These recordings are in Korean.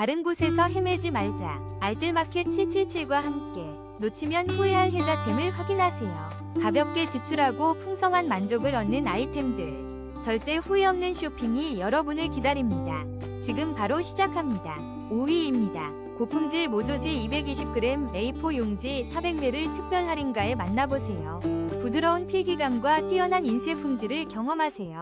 다른 곳에서 헤매지 말자. 알뜰마켓 777과 함께 놓치면 후회할 혜자템을 확인하세요. 가볍게 지출하고 풍성한 만족을 얻는 아이템들. 절대 후회 없는 쇼핑이 여러분을 기다립니다. 지금 바로 시작합니다. 5위입니다. 고품질 모조지 220g A4 용지 400ml 특별 할인가에 만나보세요. 부드러운 필기감과 뛰어난 인쇄 품질을 경험하세요.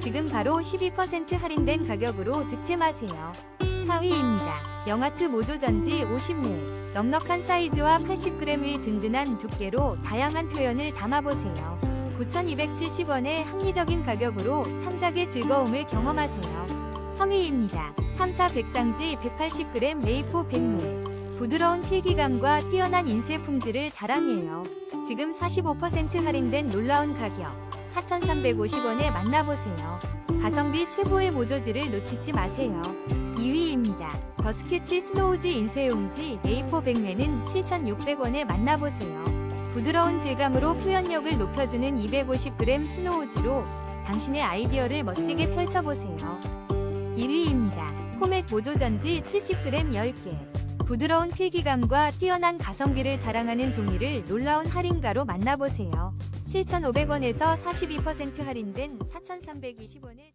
지금 바로 12% 할인된 가격으로 득템하세요. 4위입니다. 영하트 모조전지 50ml 넉넉한 사이즈와 80g의 든든한 두께로 다양한 표현을 담아보세요. 9,270원의 합리적인 가격으로 창작의 즐거움을 경험하세요. 3위입니다. 탐사 백상지 180g 메이포 100ml 부드러운 필기감과 뛰어난 인쇄 품질을 자랑해요. 지금 45% 할인된 놀라운 가격 4,350원에 만나보세요. 가성비 최고의 모조지를 놓치지 마세요. 2위입니다. 더 스케치 스노우지 인쇄용지 A4 백매는 7,600원에 만나보세요. 부드러운 질감으로 표현력을 높여주는 250g 스노우지로 당신의 아이디어를 멋지게 펼쳐보세요. 1위입니다. 코맥 모조전지 70g 10개. 부드러운 필기감과 뛰어난 가성비를 자랑하는 종이를 놀라운 할인가로 만나보세요. 7,500원에서 42% 할인된 4,320원에